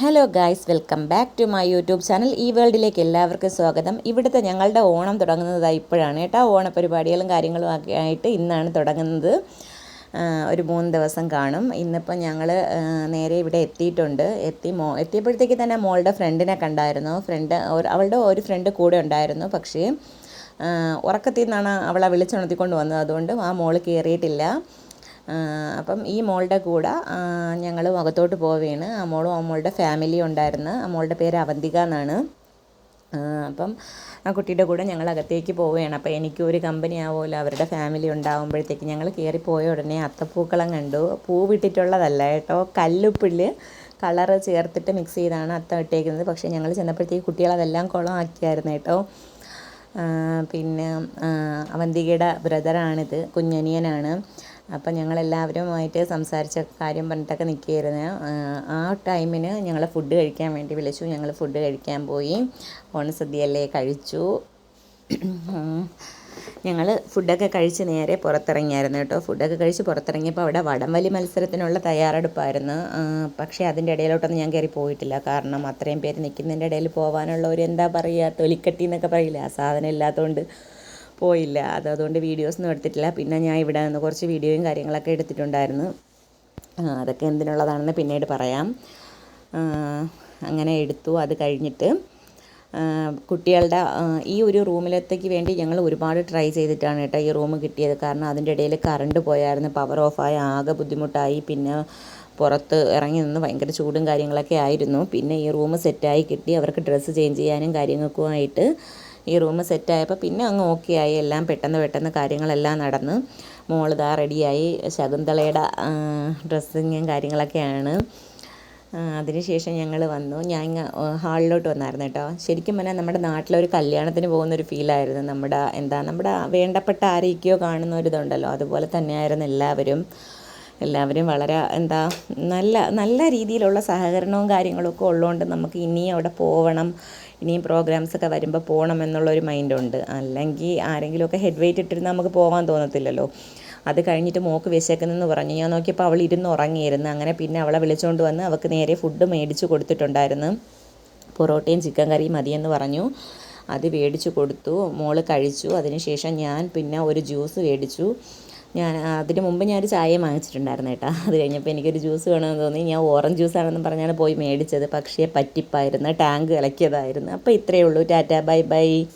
Hello guys welcome back to my YouTube channel ഈ വേൾഡിലേക്ക് എല്ലാവർക്കും സ്വാഗതം. ഇവിടുത്തെ ഞങ്ങളുടെ ഓണം തുടങ്ങുന്നത് ഇപ്പോഴാണ് കേട്ടോ. ഓണപരിപാടികളും കാര്യങ്ങളും ഒക്കെ ആയിട്ട് ഇന്നാണ് തുടങ്ങുന്നത്. ഒരു മൂന്ന് ദിവസം കാണും. ഇന്നിപ്പോൾ ഞങ്ങൾ നേരെ ഇവിടെ എത്തിയിട്ടുണ്ട്. എത്തി മോ എത്തിയപ്പോഴത്തേക്ക് തന്നെ മോളുടെ ഫ്രണ്ടിനെ കണ്ടായിരുന്നു. ഫ്രണ്ട് അവളുടെ ഒരു ഫ്രണ്ട് കൂടെ ഉണ്ടായിരുന്നു. പക്ഷേ ഉറക്കത്തിൽ നിന്നാണ് അവളെ വിളിച്ചുണർത്തിക്കൊണ്ട് വന്നത്. അതുകൊണ്ട് ആ മോൾ കയറിയിട്ടില്ല അപ്പം ഈ മോളുടെ കൂടെ ഞങ്ങൾ മുഖത്തോട്ട് പോവുകയാണ്. ആ മോളും ആ മോളുടെ ഫാമിലി ഉണ്ടായിരുന്നു. ആ മോളുടെ പേര് അവന്തിക എന്നാണ്. അപ്പം ആ കുട്ടിയുടെ കൂടെ ഞങ്ങൾ അകത്തേക്ക് പോവുകയാണ്. അപ്പോൾ എനിക്ക് ഒരു കമ്പനി ആവുമല്ലോ അവരുടെ ഫാമിലി ഉണ്ടാകുമ്പോഴത്തേക്ക് ഞങ്ങൾ കയറിപ്പോയ പോയ ഉടനെ അത്തപ്പൂക്കളം കണ്ടു. പൂ വിട്ടിട്ടുള്ളതല്ല കേട്ടോ കല്ലുപ്പിൽ കളറ് ചേർത്തിട്ട് മിക്സ് ചെയ്താണ് അത്തം ഇട്ടേക്കുന്നത്. പക്ഷേ ഞങ്ങൾ ചെന്നപ്പോഴത്തേക്ക് കുട്ടികളതെല്ലാം കുളമാക്കിയായിരുന്നു കേട്ടോ. പിന്നെ അവന്തികയുടെ ബ്രദറാണിത് കുഞ്ഞനിയനാണ്. അപ്പം ഞങ്ങളെല്ലാവരുമായിട്ട് സംസാരിച്ച കാര്യം പറഞ്ഞിട്ടൊക്കെ നിൽക്കുകയായിരുന്നു. ആ ടൈമിന് ഞങ്ങൾ ഫുഡ് കഴിക്കാൻ വേണ്ടി വിളിച്ചു. ഞങ്ങൾ ഫുഡ് കഴിക്കാൻ പോയി. ഓണസദ്യയല്ലേ കഴിച്ചു. ഞങ്ങൾ ഫുഡൊക്കെ കഴിച്ച് നേരെ പുറത്തിറങ്ങിയായിരുന്നു കേട്ടോ. ഫുഡൊക്കെ കഴിച്ച് പുറത്തിറങ്ങിയപ്പോൾ അവിടെ വടംവലി മത്സരത്തിനുള്ള തയ്യാറെടുപ്പായിരുന്നു. പക്ഷേ അതിന്റെ ഇടയിലോട്ടൊന്നും ഞാൻ കയറി പോയിട്ടില്ല. കാരണം അത്രയും പേര് നിൽക്കുന്നതിന്റെ ഇടയിൽ പോകാനുള്ള ഒരു എന്താ പറയുക? തൊലിക്കട്ടി എന്നൊക്കെ പറയില്ല? ആ സാധനം ഇല്ലാത്തതുകൊണ്ട് പോയില്ല. അത് അതുകൊണ്ട് വീഡിയോസൊന്നും എടുത്തിട്ടില്ല. പിന്നെ ഞാൻ ഇവിടെ നിന്ന് കുറച്ച് വീഡിയോയും കാര്യങ്ങളൊക്കെ എടുത്തിട്ടുണ്ടായിരുന്നു. അതൊക്കെ എന്തിനുള്ളതാണെന്ന് പിന്നീട് പറയാം. അങ്ങനെ എടുത്തു. അത് കഴിഞ്ഞിട്ട് കുട്ടികളുടെ ഈ ഒരു റൂമിലത്തേക്ക് വേണ്ടി ഞങ്ങൾ ഒരുപാട് ട്രൈ ചെയ്തിട്ടാണ് കേട്ടോ ഈ റൂം കിട്ടിയത്. കാരണം അതിന്റെ ഇടയിൽ കറണ്ട് പോയായിരുന്നു. പവർ ഓഫായി ആകെ ബുദ്ധിമുട്ടായി. പിന്നെ പുറത്ത് ഇറങ്ങി നിന്ന് ഭയങ്കര ചൂടും കാര്യങ്ങളൊക്കെ ആയിരുന്നു. പിന്നെ ഈ റൂം സെറ്റായി കിട്ടി. അവർക്ക് ഡ്രസ്സ് ചേഞ്ച് ചെയ്യാനും കാര്യങ്ങൾക്കുമായിട്ട് ഈ റൂം സെറ്റായപ്പോൾ പിന്നെ അങ്ങ് ഓക്കെ ആയി. എല്ലാം പെട്ടെന്ന് പെട്ടെന്ന് കാര്യങ്ങളെല്ലാം നടന്ന് മോളിതാ റെഡിയായി ശകുന്തളയുടെ ഡ്രസ്സിങ്ങും കാര്യങ്ങളൊക്കെയാണ്. അതിനുശേഷം ഞങ്ങൾ വന്നു. ഞാൻ ഹാളിലോട്ട് വന്നായിരുന്നു കേട്ടോ. ശരിക്കും പറഞ്ഞാൽ നമ്മുടെ നാട്ടിലൊരു കല്യാണത്തിന് പോകുന്ന ഒരു ഫീലായിരുന്നു നമ്മുടെ എന്താ നമ്മുടെ വേണ്ടപ്പെട്ട ആരെയൊക്കെയോ കാണുന്ന ഒരു ഇതുണ്ടല്ലോ അതുപോലെ തന്നെയായിരുന്നു എല്ലാവരും. എല്ലാവരും വളരെ എന്താ നല്ല നല്ല രീതിയിലുള്ള സഹകരണവും കാര്യങ്ങളൊക്കെ ഉള്ളതുകൊണ്ട് നമുക്ക് ഇനിയും അവിടെ പോകണം ഇനിയും പ്രോഗ്രാംസ് ഒക്കെ വരുമ്പോൾ പോകണം എന്നുള്ളൊരു മൈൻഡുണ്ട് അല്ലെങ്കിൽ ആരെങ്കിലുമൊക്കെ ഹെഡ് വെയിറ്റ് ഇട്ടിരുന്നാൽ നമുക്ക് പോകാൻ തോന്നത്തില്ലല്ലോ. അത് കഴിഞ്ഞിട്ട് മോക്ക് വിശക്കുന്നെന്ന് പറഞ്ഞു. ഞാൻ നോക്കിയപ്പോൾ അവൾ ഇരുന്ന് ഉറങ്ങിയിരുന്നു. അങ്ങനെ പിന്നെ അവളെ വിളിച്ചുകൊണ്ട് വന്ന് അവൾക്ക് നേരെ ഫുഡ് മേടിച്ച് കൊടുത്തിട്ടുണ്ടായിരുന്നു. പൊറോട്ടയും ചിക്കൻ കറിയും മതിയെന്ന് പറഞ്ഞു. അത് മേടിച്ചു കൊടുത്തു. മോൾ കഴിച്ചു. അതിനുശേഷം ഞാൻ പിന്നെ ഒരു ജ്യൂസ് മേടിച്ചു. ഞാൻ അതിന് മുമ്പ് ഞാനൊരു ചായ വാങ്ങിച്ചിട്ടുണ്ടായിരുന്നു കേട്ടോ. അത് കഴിഞ്ഞപ്പോൾ എനിക്കൊരു ജ്യൂസ് വേണമെന്ന് തോന്നി. ഞാൻ ഓറഞ്ച് ജ്യൂസ് ആണെന്ന് പറഞ്ഞാണ് പോയി മേടിച്ചത്. പക്ഷേ പറ്റിപ്പായിരുന്നു. ടാങ്ക് ഇളക്കിയതായിരുന്നു അപ്പോൾ ഇത്രയേ ഉള്ളൂ. Tata bye bye.